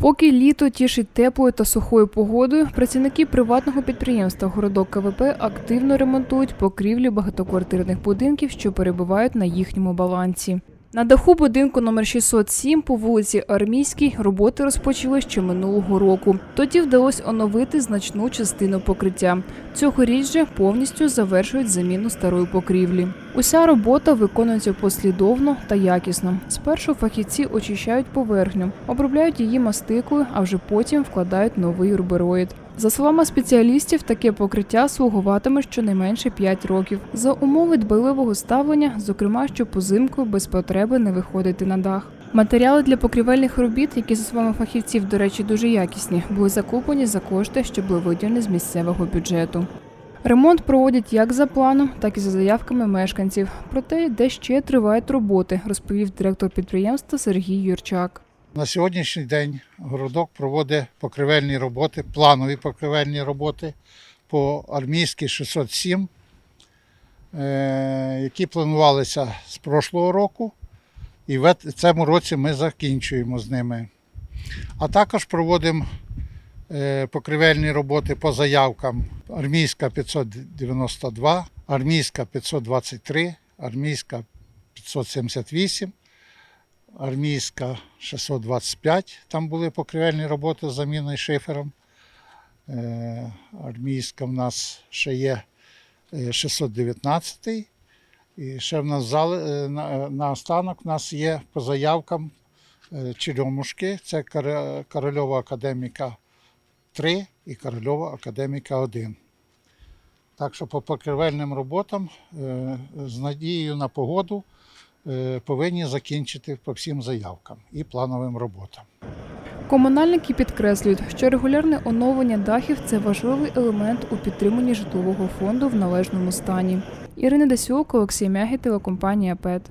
Поки літо тішить теплою та сухою погодою, працівники приватного підприємства Городок КВП активно ремонтують покрівлі багатоквартирних будинків, що перебувають на їхньому балансі. На даху будинку номер 607 по вулиці Армійській роботи розпочали ще минулого року. Тоді вдалося оновити значну частину покриття. Цьогоріч же повністю завершують заміну старої покрівлі. Уся робота виконується послідовно та якісно. Спершу фахівці очищають поверхню, обробляють її мастикою, а вже потім вкладають новий рубероїд. За словами спеціалістів, таке покриття слугуватиме щонайменше 5 років. За умови дбайливого ставлення, зокрема, щоб позимку без потреби не виходити на дах. Матеріали для покрівельних робіт, які за словами фахівців, до речі, дуже якісні, були закуплені за кошти, що були виділені з місцевого бюджету. Ремонт проводять як за планом, так і за заявками мешканців. Проте, де ще тривають роботи, розповів директор підприємства Сергій Юрчак. На сьогоднішній день городок проводить покривельні роботи, планові покривельні роботи по армійській 607, е, які планувалися з прошлого року, і в цьому році ми закінчуємо з ними. А також проводимо е, покривельні роботи по заявкам армійська 592, армійська 523, армійська 578 армійська 625, там були покривельні роботи з заміною шифером. Е, Армійська в нас ще є е, 619. І ще в нас зали, е, на, останок в нас є по заявкам е, Черемушки. Це Корольова академіка 3 і Корольова академіка 1. Так що по покривельним роботам е, з надією на погоду е, повинні закінчити по всім заявкам і плановим роботам. Комунальники підкреслюють, що регулярне оновлення дахів це важливий елемент у підтриманні житлового фонду в належному стані. Ірина Десюк, Олексій Мягі, телекомпанія ПЕТ.